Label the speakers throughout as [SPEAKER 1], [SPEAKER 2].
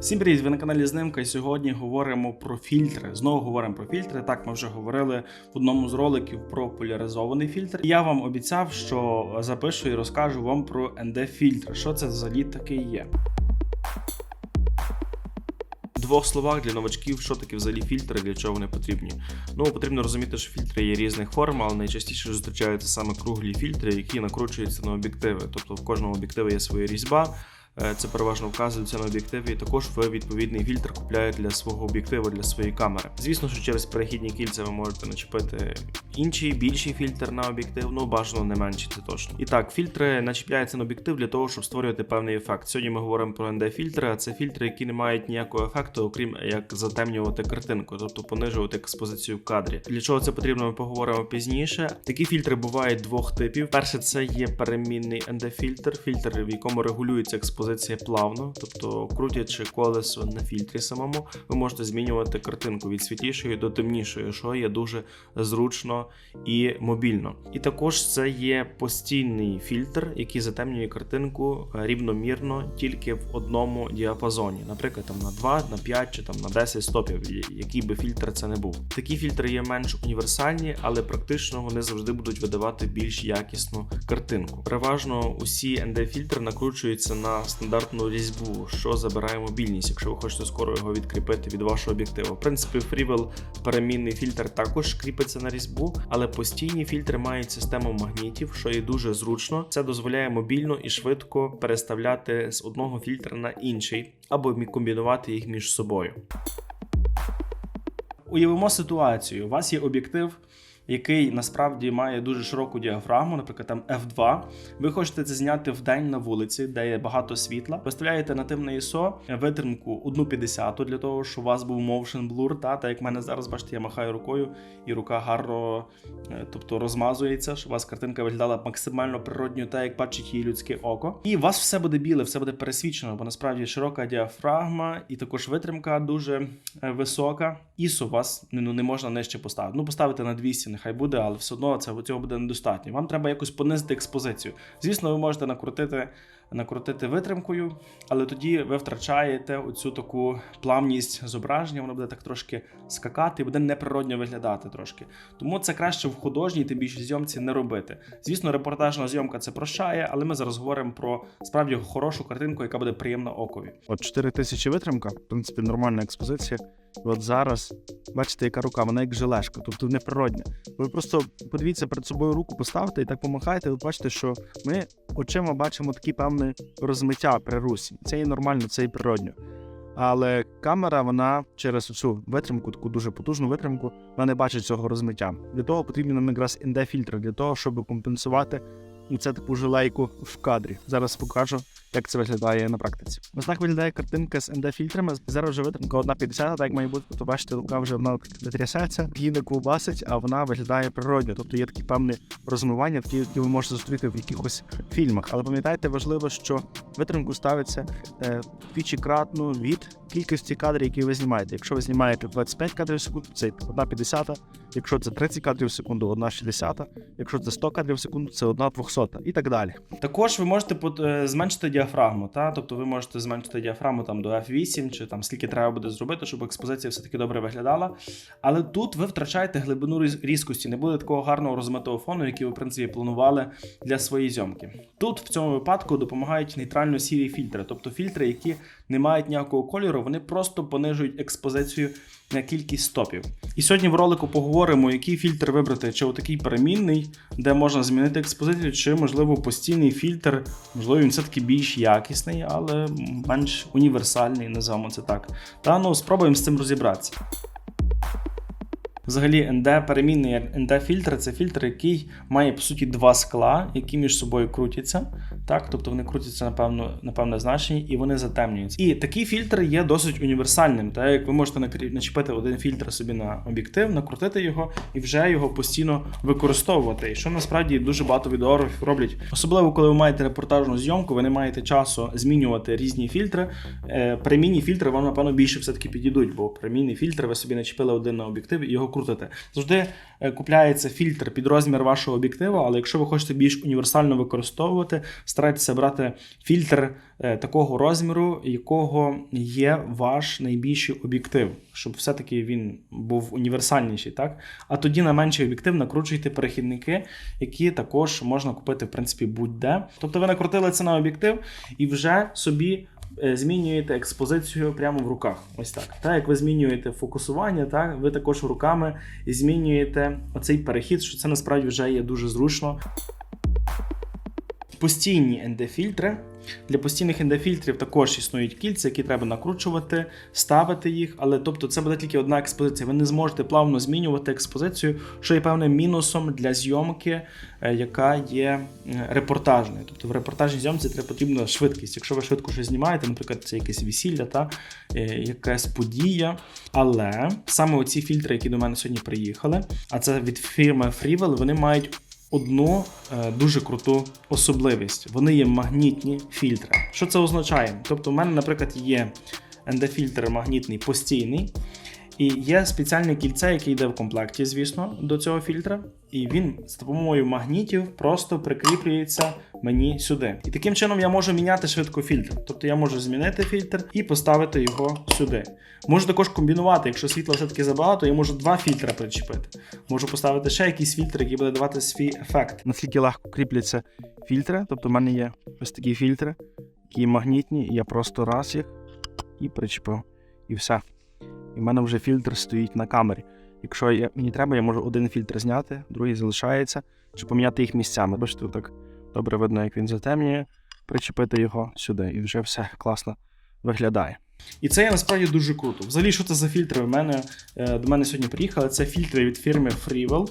[SPEAKER 1] Всім привіт! Ви на каналі Знимка і сьогодні говоримо про фільтри. Знову говоримо про фільтри. Так, ми вже говорили в одному з роликів про поляризований фільтр. Я вам обіцяв, що запишу і розкажу вам про ND-фільтр. Що це взагалі таке є? Двох словах для новачків, що таке взагалі фільтри, для чого вони потрібні. Ну, потрібно розуміти, що фільтри є різних форм, але найчастіше зустрічаються саме круглі фільтри, які накручуються на об'єктиви. Тобто в кожному об'єктиві є своя різьба. Е, Це переважно вказується на об'єктиві, і також ви відповідний фільтр купляєте для свого об'єктиву, для своєї камери. Звісно, що через перехідні кільця ви можете начепити інший, більший фільтр на об'єктив, ну бажано не менший, це точно. І так, фільтри начіпляються на об'єктив для того, щоб створювати певний ефект. Сьогодні ми говоримо про ND-фільтри, а це фільтри, які не мають ніякого ефекту, окрім як затемнювати картинку, тобто понижувати експозицію в кадрі. Для чого це потрібно, ми поговоримо пізніше. Такі фільтри бувають двох типів. Перше, це є перемінний ND-фільтр, фільтр, в якому регулюється експозиція плавно, тобто крутячи колесо на фільтрі самому, ви можете змінювати картинку від світлішої до темнішої, що є дуже зручно і мобільно. І також це є постійний фільтр, який затемнює картинку рівномірно тільки в одному діапазоні, наприклад, там на 2, на 5 чи там на 10 стопів, який би фільтр це не був. Такі фільтри є менш універсальні, але практично вони завжди будуть видавати більш якісну картинку. Переважно усі ND-фільтри накручуються на стандартну різьбу, що забирає мобільність, якщо ви хочете скоро його відкріпити від вашого об'єктиву. В принципі, Freewell перемінний фільтр також кріпиться на різьбу, але постійні фільтри мають систему магнітів, що є дуже зручно. Це дозволяє мобільно і швидко переставляти з одного фільтра на інший або комбінувати їх між собою. Уявимо ситуацію: у вас є об'єктив. Який насправді має дуже широку діафрагму, наприклад, там F2. Ви хочете це зняти в день на вулиці, де є багато світла. Виставляєте нативне ISO, витримку 1,50 для того, щоб у вас був motion blur, та, та як в мене зараз, бачите, я махаю рукою, і рука гарно е, тобто, розмазується, щоб у вас картинка виглядала максимально природньо, так як бачить її людське око. І у вас все буде біле, все буде пересвічено, бо насправді широка діафрагма і також витримка дуже е, висока. ISO у вас ну, не можна нижче поставити. Ну, поставити на 200, нехай буде, але все одно це цього буде недостатньо. Вам треба якось понизити експозицію. Звісно, ви можете накрутити. Накрутити витримкою, але тоді ви втрачаєте оцю таку плавність зображення, воно буде так трошки скакати і буде неприродньо виглядати трошки. Тому це краще в художній, тим більше зйомці не робити. Звісно, репортажна зйомка це прощає, але ми зараз говоримо про справді хорошу картинку, яка буде приємна окові.
[SPEAKER 2] От 4000 витримка, в принципі, нормальна експозиція. От зараз, бачите, яка рука, вона як желешка, тобто неприродня. Ви просто подивіться перед собою руку, поставте і так помахайте. Ви бачите, що ми очима бачимо такі певне розмиття при русі. Це і нормально, це і природньо. Але камера, вона через цю витримку, таку дуже потужну витримку, вона не бачить цього розмиття. Для того потрібен нам якраз nd фільтри для того, щоб компенсувати це таку жилейку в кадрі. Зараз покажу, як це виглядає на практиці. Ось так виглядає картинка з ND-фільтрами. Зараз вже витримка 1,50, так як має бути. Тобто, бачите, рука вже вона не трясеться, її не ковбасить, а вона виглядає природньо. Тобто є такі певні розмивання, такі, які ви можете зустріти в якихось фільмах. Але пам'ятайте, важливо, що витримку ставиться е, двічі кратно від кількості кадрів, які ви знімаєте. Якщо ви знімаєте 25 кадрів в секунду, це 1,50. Якщо це 30 кадрів в секунду, 1,60. Якщо це 100 кадрів в секунду, це 1,200 і так далі.
[SPEAKER 1] Також ви можете е, зменшити діафрагму, та? тобто ви можете зменшити діафрагму там, до F8 чи там скільки треба буде зробити, щоб експозиція все-таки добре виглядала. Але тут ви втрачаєте глибину різкості, не буде такого гарного розмитого фону, який ви в принципі планували для своєї зйомки. Тут в цьому випадку допомагають нейтрально сірі фільтри, тобто фільтри, які не мають ніякого кольору, вони просто понижують експозицію на кількість стопів. І сьогодні в ролику поговоримо, який фільтр вибрати, чи отакий перемінний, де можна змінити експозицію, чи можливо постійний фільтр, можливо, він все-таки більш якісний, але менш універсальний, називаємо це так. Та ну спробуємо з цим розібратися. Взагалі, ND, перемінний ND фільтр це фільтр, який має по суті два скла, які між собою крутяться. Так, тобто вони крутяться на певну, на певне значення і вони затемнюються. І такий фільтр є досить універсальним. Так як ви можете начепити один фільтр собі на об'єктив, накрутити його і вже його постійно використовувати. І що насправді дуже багато відеографів роблять. Особливо, коли ви маєте репортажну зйомку, ви не маєте часу змінювати різні фільтри. Е, фільтри вам, напевно, більше все-таки підійдуть, бо премійний фільтр ви собі начепили один на об'єктив і його крутите. Крутите. Завжди е, купляється фільтр під розмір вашого об'єктива, але якщо ви хочете більш універсально використовувати, старайтеся брати фільтр е, такого розміру, якого є ваш найбільший об'єктив, щоб все-таки він був універсальніший, так? А тоді на менший об'єктив накручуйте перехідники, які також можна купити в принципі будь-де. Тобто ви накрутили це на об'єктив і вже собі змінюєте експозицію прямо в руках. Ось так. Так як ви змінюєте фокусування, так ви також руками змінюєте оцей перехід, що це насправді вже є дуже зручно. Постійні ND-фільтри. Для постійних ND-фільтрів також існують кільця, які треба накручувати, ставити їх. Але тобто це буде тільки одна експозиція. Ви не зможете плавно змінювати експозицію, що є певним мінусом для зйомки, е, яка є е, репортажною. Тобто в репортажній зйомці треба потрібна швидкість. Якщо ви швидко щось знімаєте, наприклад, це якесь весілля, та е, якась подія. Але саме оці фільтри, які до мене сьогодні приїхали, а це від фірми Freewell, вони мають одну е, дуже круту особливість. Вони є магнітні фільтри. Що це означає? Тобто, у мене, наприклад, є ND-фільтр магнітний постійний. І є спеціальне кільце, яке йде в комплекті, звісно, до цього фільтра. І він з допомогою магнітів просто прикріплюється мені сюди. І таким чином я можу міняти швидко фільтр. Тобто я можу змінити фільтр і поставити його сюди. Можу також комбінувати, якщо світла все-таки забагато, я можу два фільтри причепити. Можу поставити ще якийсь фільтр, який буде давати свій ефект.
[SPEAKER 2] Наскільки легко кріпляться фільтри. Тобто, в мене є ось такі фільтри, які магнітні, і я просто раз їх і причепив. І все. І в мене вже фільтр стоїть на камері. Якщо я, мені треба, я можу один фільтр зняти, другий залишається, чи поміняти їх місцями. Бачите, так добре видно, як він затемнює, причепити його сюди, і вже все класно виглядає.
[SPEAKER 1] І це є насправді дуже круто. Взагалі, що це за фільтри? У мене е, до мене сьогодні приїхали. Це фільтри від фірми Freewell.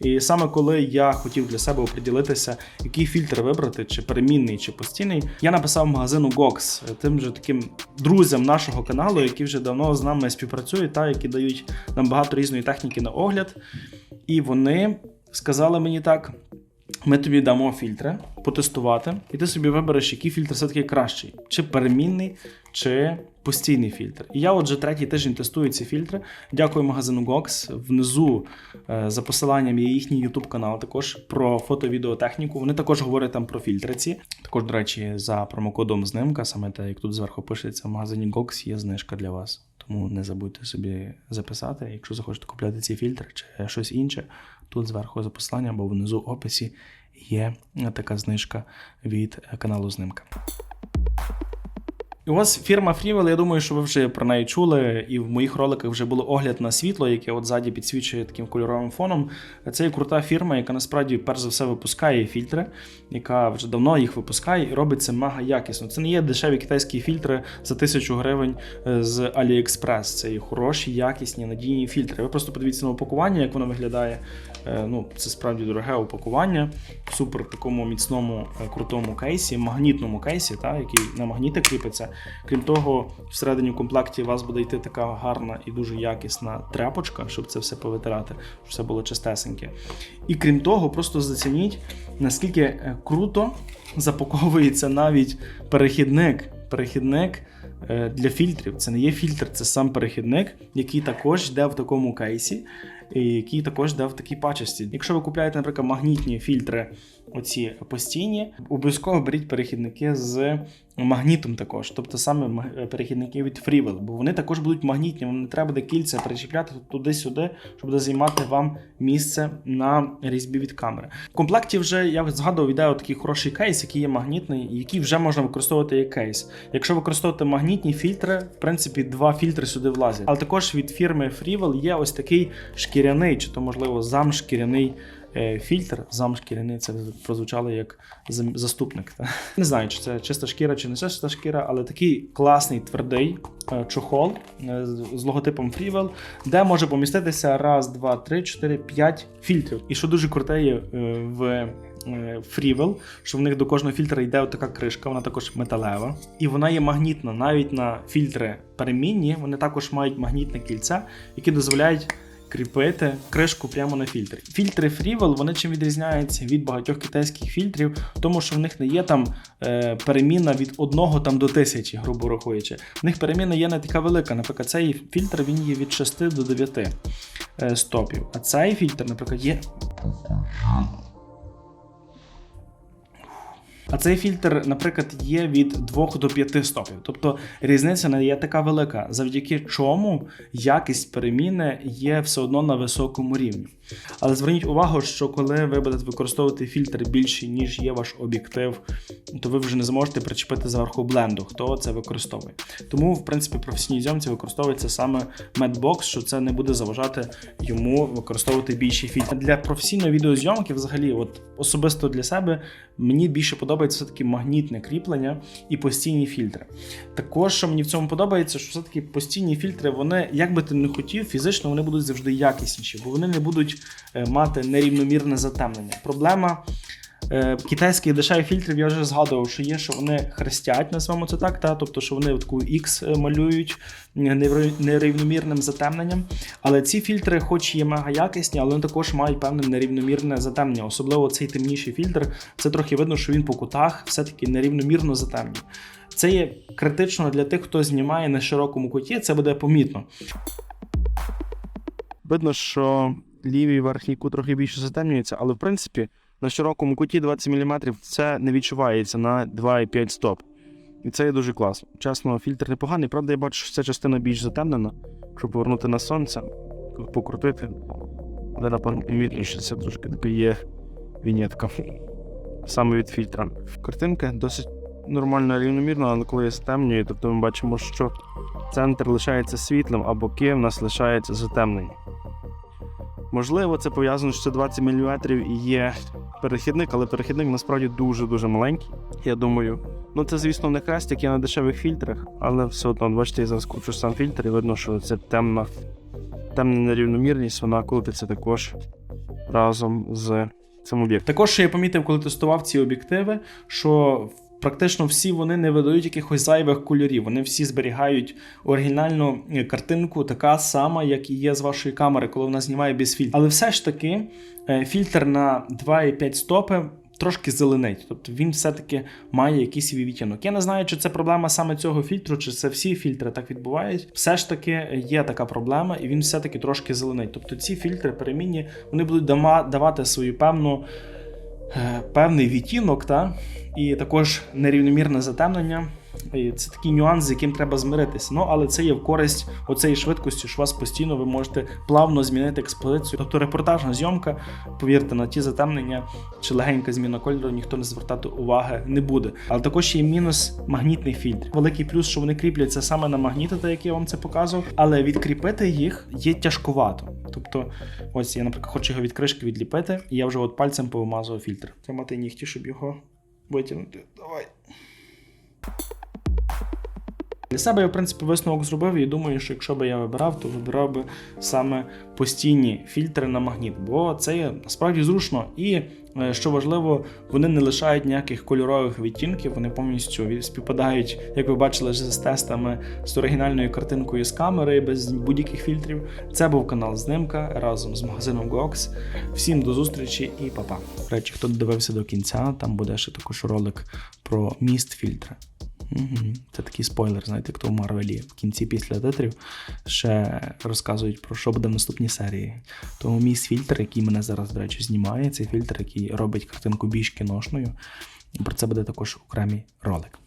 [SPEAKER 1] І саме коли я хотів для себе оприділитися, який фільтр вибрати, чи перемінний, чи постійний, я написав магазину Gox, е, тим же таким друзям нашого каналу, які вже давно з нами співпрацюють, та які дають нам багато різної техніки на огляд. І вони сказали мені так. Ми тобі дамо фільтри потестувати, і ти собі вибереш, який фільтр все-таки кращий, чи перемінний, чи постійний фільтр. І я отже третій тиждень тестую ці фільтри. Дякую магазину Gox. Внизу е, за посиланням є їхній YouTube канал також про фото-відеотехніку. Вони також говорять там про фільтри ці. Також, до речі, за промокодом знимка, саме те, як тут зверху пишеться, в магазині Gox є знижка для вас. Тому не забудьте собі записати, якщо захочете купляти ці фільтри чи щось інше. Тут зверху за посиланням або внизу описі є така знижка від каналу Знимка. У вас фірма Freewell, я думаю, що ви вже про неї чули, і в моїх роликах вже було огляд на світло, яке от ззаді підсвічує таким кольоровим фоном. Це є крута фірма, яка насправді перш за все випускає фільтри, яка вже давно їх випускає і робить це мега якісно. Це не є дешеві китайські фільтри за тисячу гривень е, з AliExpress. Це є хороші, якісні, надійні фільтри. Ви просто подивіться на упакування, як воно виглядає. Е, Ну, це справді дороге упакування, в супер такому міцному е, крутому кейсі, магнітному кейсі, та, який на магніти кріпиться. Крім того, всередині в комплекті у вас буде йти така гарна і дуже якісна тряпочка, щоб це все повитирати, щоб все було чистесеньке. І крім того, просто зацініть, наскільки е, круто запаковується навіть перехідник. Перехідник е, для фільтрів. Це не є фільтр, це сам перехідник, який також йде в такому кейсі, і який також йде в такій пачості. Якщо ви купуєте, наприклад, магнітні фільтри, оці постійні, обов'язково беріть перехідники з магнітом також, тобто саме перехідники від Freewell, бо вони також будуть магнітні, вам не треба буде кільця перечіпляти туди-сюди, щоб буде займати вам місце на різьбі від камери. В комплекті вже я згадував, йде такий хороший кейс, який є магнітний, який вже можна використовувати як кейс. Якщо використовувати магнітні фільтри, в принципі, два фільтри сюди влазять. Але також від фірми Freewell є ось такий шкіряний, чи то можливо замшкіряний е, фільтр. Замшкіряний це прозвучало як заступник. Не знаю, чи це чиста шкіра, чи не чиста шкіра, але такий класний твердий е, чохол е, з логотипом Freewell, де може поміститися раз, два, три, чотири, п'ять фільтрів. І що дуже круте є е, в е, Freewell, що в них до кожного фільтра йде така кришка, вона також металева, і вона є магнітна. Навіть на фільтри перемінні вони також мають магнітне кільце, які дозволяють кріпити кришку прямо на фільтр. Фільтри Freewell, вони чим відрізняються від багатьох китайських фільтрів, тому що в них не є там е, переміна від одного там, до тисячі, грубо рахуючи. В них переміна є не така велика. Наприклад, цей фільтр він є від 6 до 9. е, стопів. А цей фільтр, наприклад, є. А цей фільтр, наприклад, є від 2 до 5 стопів. Тобто різниця не є така велика, завдяки чому якість переміни є все одно на високому рівні. Але зверніть увагу, що коли ви будете використовувати фільтр більший, ніж є ваш об'єктив, то ви вже не зможете причепити зверху бленду, хто це використовує. Тому, в принципі, професійній зйомці використовується саме Medbox, що це не буде заважати йому використовувати більший фільтр. Для професійної відеозйомки, взагалі, от особисто для себе, мені більше подобається все-таки магнітне кріплення і постійні фільтри. Також, що мені в цьому подобається, що все-таки постійні фільтри, вони, як би ти не хотів, фізично вони будуть завжди якісніші, бо вони не будуть е, мати нерівномірне затемнення. Проблема. Е, Китайських дешевих фільтрів я вже згадував, що є, що вони хрестять, назвемо це так, та? тобто, що вони таку X малюють е, нерівномірним затемненням. Але ці фільтри, хоч є мега якісні, але вони також мають певне нерівномірне затемнення. Особливо цей темніший фільтр, це трохи видно, що він по кутах все-таки нерівномірно затемнює. Це є критично для тих, хто знімає на широкому куті, це буде помітно.
[SPEAKER 2] Видно, що лівий верхній кут трохи більше затемнюється, але в принципі на широкому куті 20 мм це не відчувається на 2,5 стоп. І це є дуже класно. Чесно, фільтр непоганий. Правда, я бачу, що ця частина більш затемнена, щоб повернути на сонце, покрутити. Але напевно помітніше, це трошки така є вінєтка. Саме від фільтра. Картинка досить нормально рівномірна, але коли я стемнюю, тобто ми бачимо, що центр лишається світлим, а боки в нас лишаються затемнені. Можливо, це пов'язано, що це 20 мм і є перехідник, але перехідник насправді дуже-дуже маленький. Я думаю. Ну, це, звісно, не хрестик, я на дешевих фільтрах, але все одно, бачите, я зараз кручу сам фільтр і видно, що це темна, темна нерівномірність, вона крутиться також разом з цим об'єктом.
[SPEAKER 1] Також я помітив, коли тестував ці об'єктиви, що практично всі вони не видають якихось зайвих кольорів. Вони всі зберігають оригінальну е, картинку, така сама, як і є з вашої камери, коли вона знімає без фільтру. Але все ж таки е, фільтр на 2,5 стопи. Трошки зеленить, тобто він все-таки має якийсь свій відтінок. Я не знаю, чи це проблема саме цього фільтру, чи це всі фільтри так відбувають. Все ж таки є така проблема, і він все-таки трошки зеленить. Тобто ці фільтри перемінні вони будуть давати свою певну е, певний відтінок, та? і також нерівномірне затемнення. Це такий нюанс, з яким треба змиритися. Ну, але це є в користь оцеї швидкості, що вас постійно ви можете плавно змінити експозицію. Тобто репортажна зйомка, повірте, на ті затемнення чи легенька зміна кольору ніхто не звертати уваги не буде. Але також є мінус магнітний фільтр. Великий плюс, що вони кріпляться саме на магніти, так як я вам це показував, але відкріпити їх є тяжковато. Тобто, ось я, наприклад, хочу його від кришки відліпити, і я вже от пальцем повимазував фільтр. Тримати нігті, щоб його витягнути. Давай. Для себе я, в принципі, висновок зробив і думаю, що якщо б я вибирав, то вибирав би саме постійні фільтри на магніт, бо це є насправді зручно і. е, Що важливо, вони не лишають ніяких кольорових відтінків, вони повністю співпадають, як ви бачили з тестами з оригінальною картинкою з камери без будь-яких фільтрів. Це був канал Знимка разом з магазином Gox. Всім до зустрічі і па-па. Речі, хто додивився до кінця, там буде ще також ролик про міст фільтра. Це такий спойлер, знаєте, хто в Марвелі в кінці після титрів ще розказують про що буде в наступній серії. Тому мій фільтр, який мене зараз, до речі, знімає, цей фільтр, який робить картинку більш кіношною. Про це буде також окремий ролик.